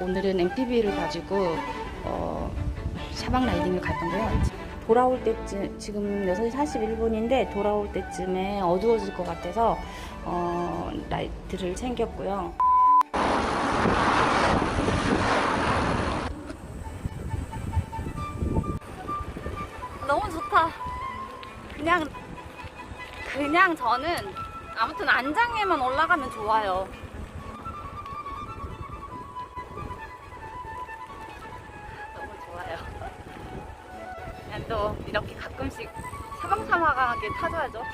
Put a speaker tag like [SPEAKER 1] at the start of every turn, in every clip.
[SPEAKER 1] 오늘은 MTB를 가지고 어, 샤방 라이딩을 갈 건데요.
[SPEAKER 2] 돌아올 때쯤 지금 6시 41분인데 돌아올 때쯤에 어두워질 것 같아서 어, 라이트를 챙겼고요.
[SPEAKER 3] 너무 좋다. 그냥 그냥 저는 아무튼 안장에만 올라가면 좋아요. 사방사방하게 타줘야죠.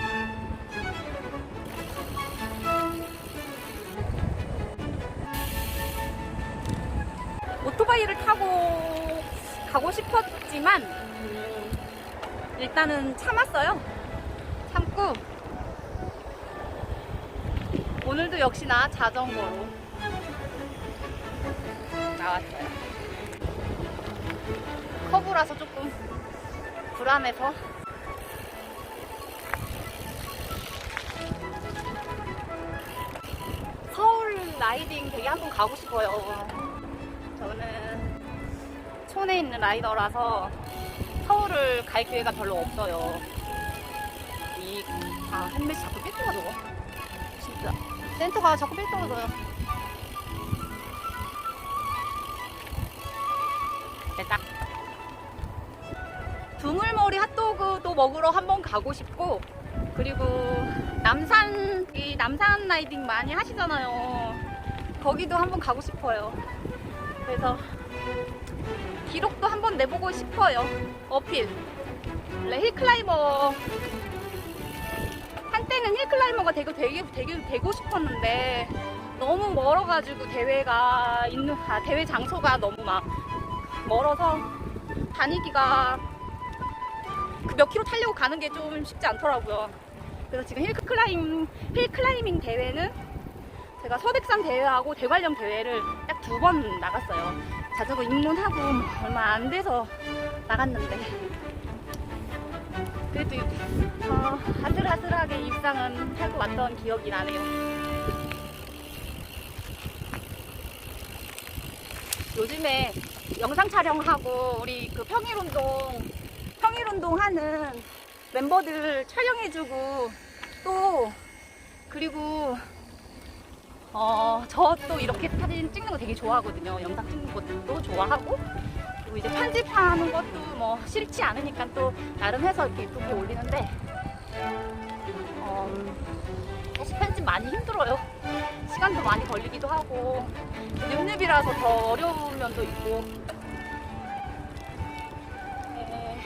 [SPEAKER 3] 오토바이를 타고 가고 싶었지만 음, 일단은 참았어요. 참고 오늘도 역시나 자전거로 나왔어요. 커브라서 조금 불안해서 라이딩 되게 한번 가고 싶어요. 저는 촌에 있는 라이더라서 서울을 갈 기회가 별로 없어요. 이, 아, 헬멧이 자꾸 삐뚤어져. 진짜. 센터가 자꾸 삐뚤어져요. 됐다. 두물머리 핫도그도 먹으러 한번 가고 싶고, 그리고 남산, 이 남산 라이딩 많이 하시잖아요. 거기도 한번 가고 싶어요. 그래서 기록도 한번 내보고 싶어요. 어필. 원래 힐클라이머 한때는 힐클라이머가 되고 되게 되게 되고 싶었는데 너무 멀어가지고 대회가 있는 아, 대회 장소가 너무 막 멀어서 다니기가 그 몇 킬로 타려고 가는 게 좀 쉽지 않더라고요. 그래서 지금 힐클라임 힐클라이밍 대회는 제가 서백산 대회하고 대관령 대회를 딱 두 번 나갔어요. 자전거 입문하고 뭐 얼마 안 돼서 나갔는데 그래도 어, 아슬아슬하게 입상은 하고 왔던 기억이 나네요. 요즘에 영상 촬영하고 우리 그 평일운동 평일운동 하는 멤버들 촬영해주고 또 그리고 어, 저 또 이렇게 사진 찍는 거 되게 좋아하거든요. 영상 찍는 것도 좋아하고 그리고 이제 편집하는 것도 뭐 싫지 않으니까 또 나름 해서 이렇게 예쁘게 올리는데 어, 사실 편집 많이 힘들어요. 시간도 많이 걸리기도 하고 늪늪이라서 더 어려운 면도 있고 네.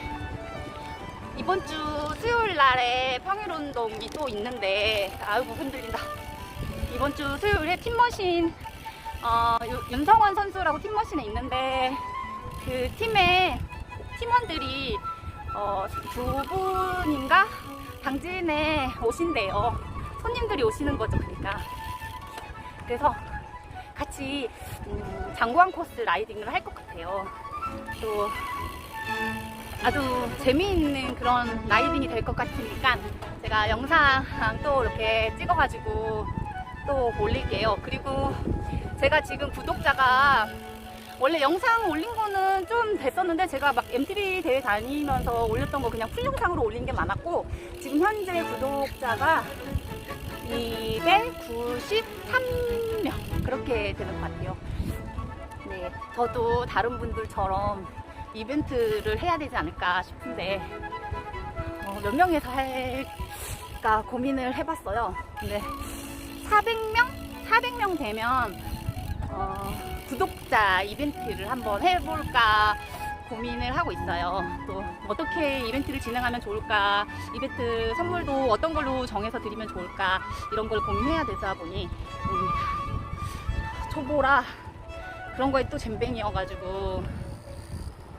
[SPEAKER 3] 이번 주 수요일 날에 평일운동이 또 있는데 아이고 흔들린다. 이번 주 수요일에 팀머신 어, 유- 윤성원 선수라고 팀머신에 있는데 그 팀의 팀원들이 어, 두 분인가 당진에 오신대요. 손님들이 오시는 거죠, 그러니까. 그래서 같이 음, 장구한 코스 라이딩을 할 것 같아요. 또 아주 재미있는 그런 라이딩이 될 것 같으니까 제가 영상 또 이렇게 찍어가지고 또 올릴게요. 그리고 제가 지금 구독자가 원래 영상 올린 거는 좀 됐었는데 제가 막 MTV 대회 다니면서 올렸던 거 그냥 풀영상으로 올린 게 많았고 지금 현재 구독자가 293명 그렇게 되는 것 같아요. 네, 저도 다른 분들처럼 이벤트를 해야 되지 않을까 싶은데 어, 몇 명에서 할까 고민을 해봤어요. 근데 400명? 400명 되면 어, 구독자 이벤트를 한번 해볼까 고민을 하고 있어요. 또 어떻게 이벤트를 진행하면 좋을까, 이벤트 선물도 어떤 걸로 정해서 드리면 좋을까 이런 걸 고민해야 되다 보니 음, 초보라 그런 거에 또 잼뱅이여가지고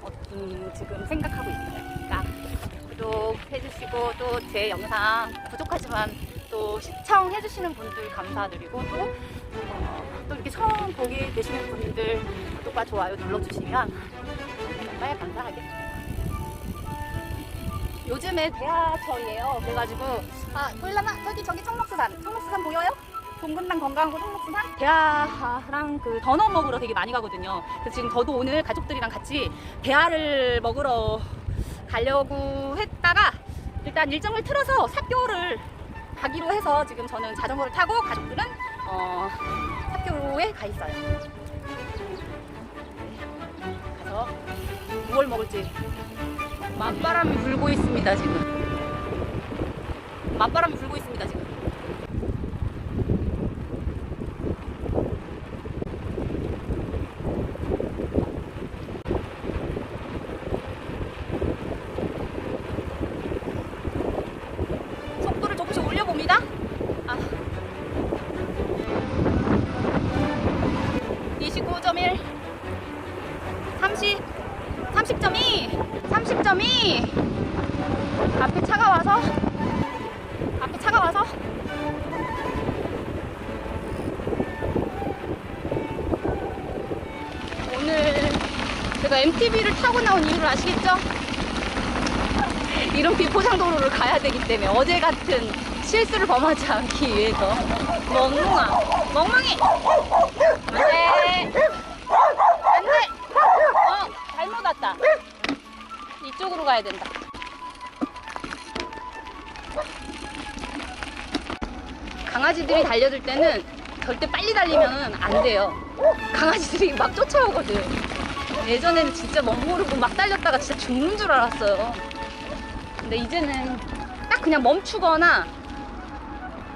[SPEAKER 3] 어, 음, 지금 생각하고 있어요. 그러니까 구독해주시고 또 제 영상 부족하지만 또 시청해주시는 분들 감사드리고 또, 어, 또 이렇게 처음 보게 되시는 분들 구독과 좋아요 눌러주시면 정말 감사하겠습니다. 요즘에 대하철이에요. 그래가지고 아 보일라나 저기 저기 청록수산 청록수산 보여요? 동근당 건강하고 성목수산 대하랑 그 더너 먹으러 되게 많이 가거든요. 그래서 지금 저도 오늘 가족들이랑 같이 대하를 먹으러 가려고 했다가 일단 일정을 틀어서 삽교를 가기로 해서 지금 저는 자전거를 타고 가족들은 어, 삽교에 가 있어요. 네. 가서 무얼 먹을지 맞바람이 불고 있습니다 지금. 맞바람이 불고 있습니다 지금. 제가 MTB를 타고 나온 이유를 아시겠죠? 이런 비포장도로를 가야 되기 때문에 어제 같은 실수를 범하지 않기 위해서. 멍멍아. 멍멍이! 안돼. 안돼. 어 잘못 왔다. 이쪽으로 가야 된다. 강아지들이 달려들 때는 절대 빨리 달리면 안 돼요. 강아지들이 막 쫓아오거든 예전에는 진짜 멍 모르고 막 달렸다가 진짜 죽는 줄 알았어요. 근데 이제는 딱 그냥 멈추거나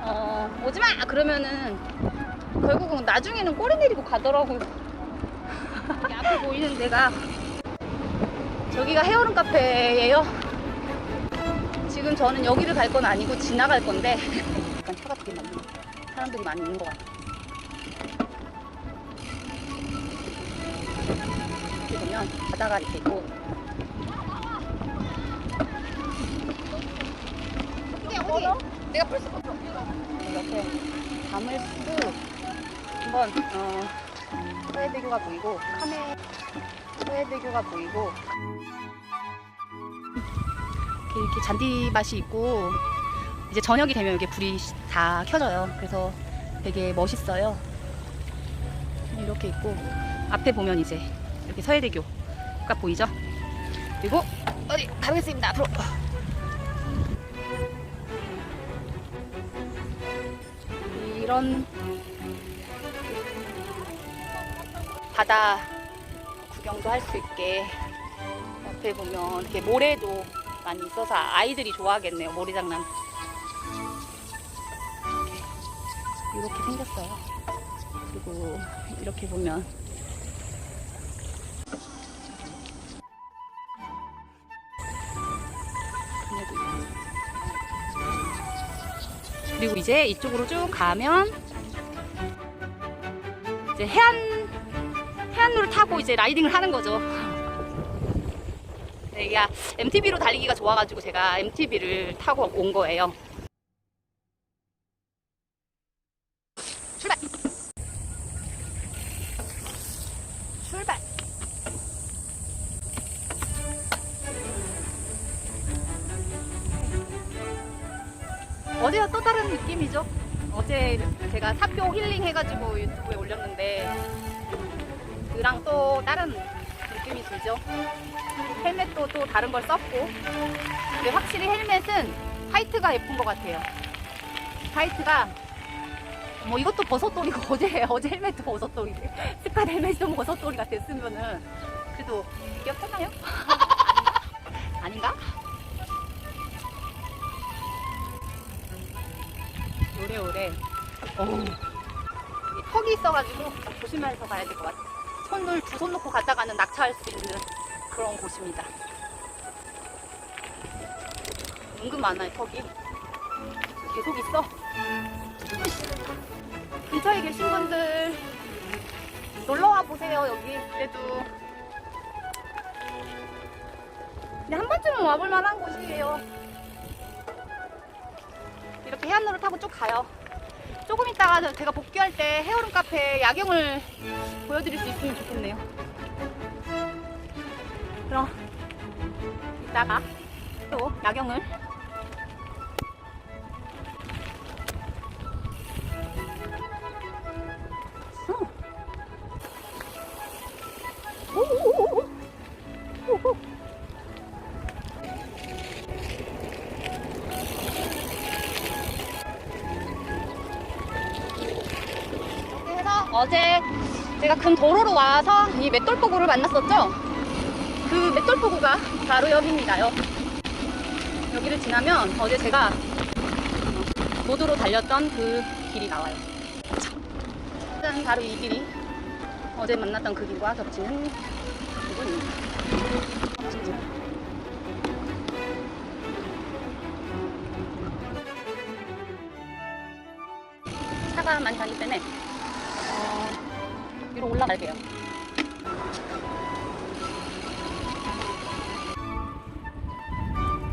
[SPEAKER 3] 어 오지 마! 그러면은 결국은 나중에는 꼬리 내리고 가더라고요 이 앞에 보이는 데가 저기가 헤어룸 카페예요. 지금 저는 여기를 갈 건 아니고 지나갈 건데 약간 차가 되게 많네 사람들이 많이 있는 것 같아 이 바다가 이렇게 있고. 어디 내가 풀 수가 없어. 옆에 담을 쓰고 한번 어 서해대교가 보이고 카메 서해대교가 보이고. 이렇게, 이렇게 잔디밭이 있고 이제 저녁이 되면 이렇게 불이 다 켜져요. 그래서 되게 멋있어요. 이렇게 있고 앞에 보면 이제 이렇게 서해대교 가 보이죠? 그리고 어디 가보겠습니다 앞으로. 이런 바다 구경도 할 수 있게 옆에 보면 이렇게 모래도 많이 있어서 아이들이 좋아하겠네요 모래장난. 이렇게 생겼어요. 그리고 이렇게 보면 그리고 이제 이쪽으로 쭉 가면 이제 해안 해안로를 타고 이제 라이딩을 하는 거죠. 네, 이게 MTB로 달리기가 좋아가지고 제가 MTB를 타고 온 거예요. 어제와 또 다른 느낌이죠. 어제 제가 사표 힐링 해가지고 유튜브에 올렸는데 그랑 또 다른 느낌이 들죠. 헬멧도 또 다른 걸 썼고 근데 확실히 헬멧은 화이트가 예쁜 것 같아요. 화이트가 뭐 이것도 버섯돌이고 어제 어제 헬멧도 버섯돌이 스카 헬멧도 버섯돌이가 됐으면은 그래도 귀엽잖아요. 아닌가? 오래오래. 어우. 이 턱이 있어가지고 조심해서 가야 될 것 같아. 손을 두 손 놓고 가다가는 낙차할 수 있는 그런 곳입니다. 은근 많아요, 턱이. 계속 있어. 근처에 계신 분들 놀러와 보세요, 여기. 그래도. 한 번쯤은 와볼 만한 곳이에요. 해안로를 타고 쭉 가요. 조금 있다가 제가 복귀할 때 헤어룸 카페 야경을 보여드릴 수 있으면 좋겠네요. 그럼 이따가 또 야경을 어제 제가 금 도로로 와서 이 맷돌포구를 만났었죠? 그 맷돌포구가 바로 여기입니다요. 여기를 지나면 어제 제가 보드로 달렸던 그 길이 나와요. 짠, 바로 이 길이 어제 만났던 그 길과 겹치는 부분입니다. 차가 많이 다니기 때문에 어, 위로 올라갈게요.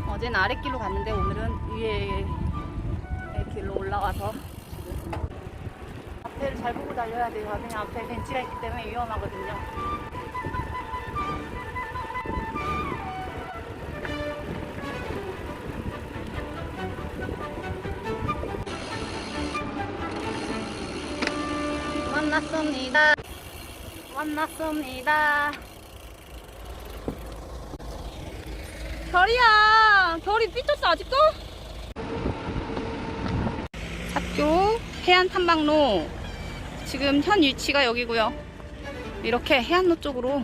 [SPEAKER 3] 어제는 아랫길로 갔는데 오늘은 위에 길로 올라와서 앞에를 잘 보고 달려야 돼요. 그냥 앞에 벤치가 있기 때문에 위험하거든요. 만났습니다. 만났습니다. 별이야. 별이 삐쳤어 아직도? 학교 해안 탐방로 지금 현 위치가 여기고요. 이렇게 해안로 쪽으로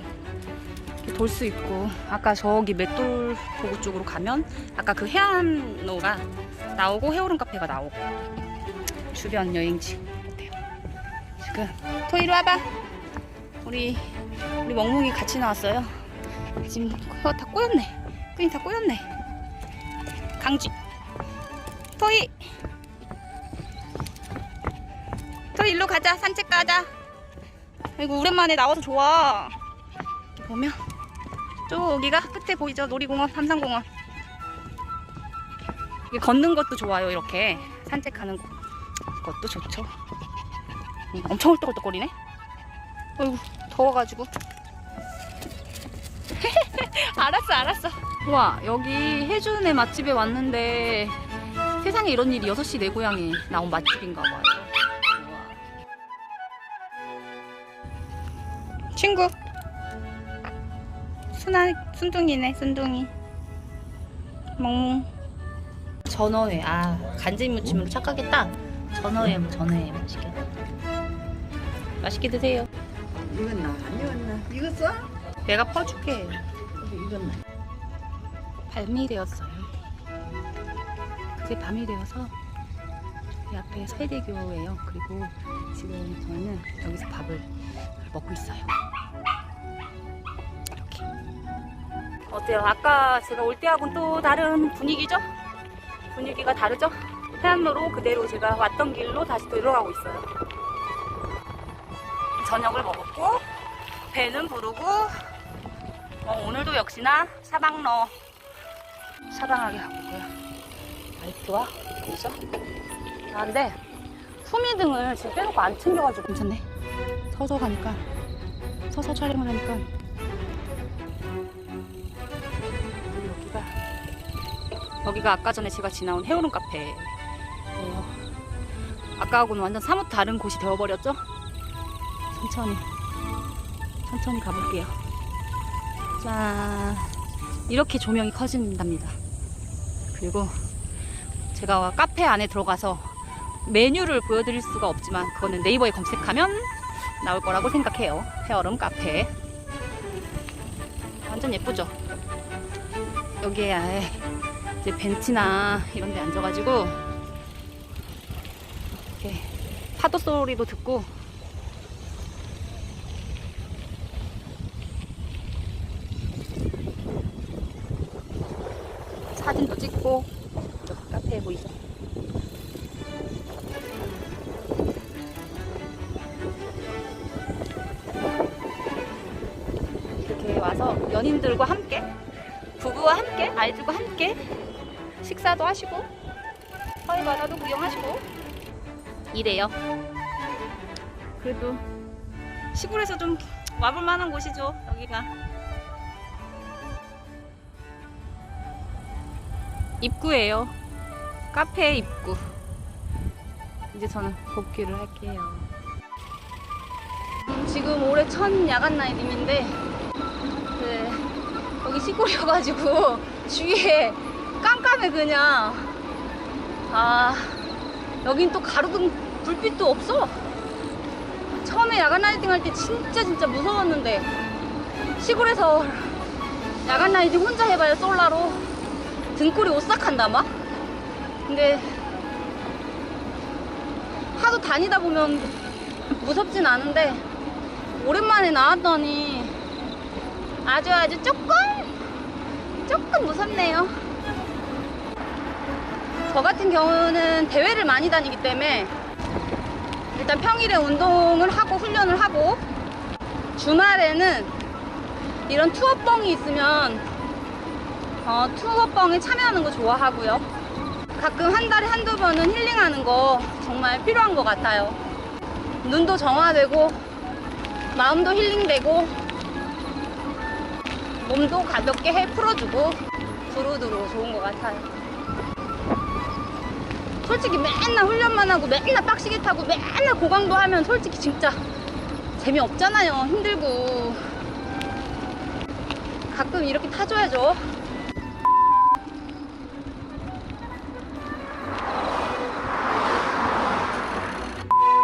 [SPEAKER 3] 돌 수 있고 아까 저기 맷돌 보구 쪽으로 가면 아까 그 해안로가 나오고 해오름 카페가 나오고 주변 여행지 같아요. 지금 토 이리 와봐. 우리 우리 멍멍이 같이 나왔어요. 지금 그거 다 꼬였네. 끈이 다 꼬였네. 강쥐. 토이. 토이 일로 가자. 산책 가자. 아이고 오랜만에 나와서 좋아. 이렇게 보면 저기가 끝에 보이죠? 놀이공원, 삼산공원. 이게 걷는 것도 좋아요. 이렇게 산책하는 거. 것도 좋죠. 음, 엄청 헐떡헐떡거리네. 어이구 더워가지고. 알았어 알았어. 와 여기 해준의 맛집에 왔는데 세상에 이런 일이 6시 내 고향에 나온 맛집인가 봐요. 친구. 순아 순둥이네 순둥이. 멍멍. 전어회 아 간장이 무침으로 착각했다. 전어회 전어회 맛있겠다. 맛있게 드세요.
[SPEAKER 4] 익었나? 안 익었나? 익었어?
[SPEAKER 3] 내가 퍼줄게.
[SPEAKER 4] 익었나?
[SPEAKER 3] 밤이 되었어요. 그제 밤이 되어서 이 앞에 서해대교예요. 그리고 지금 저희는 여기서 밥을 먹고 있어요. 이렇게. 어때요? 아까 제가 올 때하고는 또 다른 분위기죠? 분위기가 다르죠? 해안로로 그대로 제가 왔던 길로 다시 들어가고 있어요. 저녁을 먹었고 배는 부르고 어, 오늘도 역시나 사방로 사방하게 가고 있고요. 라이트와 보이죠? 아 근데 후미등을 지금 빼놓고 안 챙겨가지고 괜찮네. 서서 가니까 서서 촬영을 하니까 여기가 여기가 아까 전에 제가 지나온 해오름 카페예요. 아까하고는 완전 사뭇 다른 곳이 되어버렸죠? 천천히 천천히 가볼게요. 짠. 이렇게 조명이 커진답니다. 그리고 제가 카페 안에 들어가서 메뉴를 보여드릴 수가 없지만 그거는 네이버에 검색하면 나올 거라고 생각해요. 헤어름 카페. 완전 예쁘죠? 여기에 이제 벤치나 이런 데 앉아가지고 이렇게 파도 소리도 듣고 사진도 찍고 저 카페에 보이죠? 이렇게 와서 연인들과 함께 부부와 함께 아이들과 함께 식사도 하시고 서해 바다도 구경하시고 이래요. 그래도 시골에서 좀 와볼 만한 곳이죠 여기가. 입구예요. 카페 입구. 이제 저는 복귀를 할게요. 지금 올해 첫 야간 나이님인데 네, 여기 시골이어가지고 주위에 깜깜해 그냥. 아 여긴 또 가로등 불빛도 없어. 처음에 야간 라이딩 할 때 진짜 진짜 무서웠는데 시골에서 야간 라이딩 혼자 해봐야 솔라로 등골이 오싹한다 막 근데 하도 다니다 보면 무섭진 않은데 오랜만에 나왔더니 아주 아주 조금 조금 무섭네요 저 같은 경우는 대회를 많이 다니기 때문에 일단 평일에 운동을 하고 훈련을 하고 주말에는 이런 투어뻥이 있으면 어, 투어뻥에 참여하는 거 좋아하고요. 가끔 한 달에 한두 번은 힐링하는 거 정말 필요한 것 같아요. 눈도 정화되고 마음도 힐링되고 몸도 가볍게 해 풀어주고 두루두루 좋은 것 같아요. 솔직히 맨날 훈련만 하고 맨날 빡시게 타고 맨날 고강도 하면 솔직히 진짜 재미없잖아요. 힘들고. 가끔 이렇게 타줘야죠.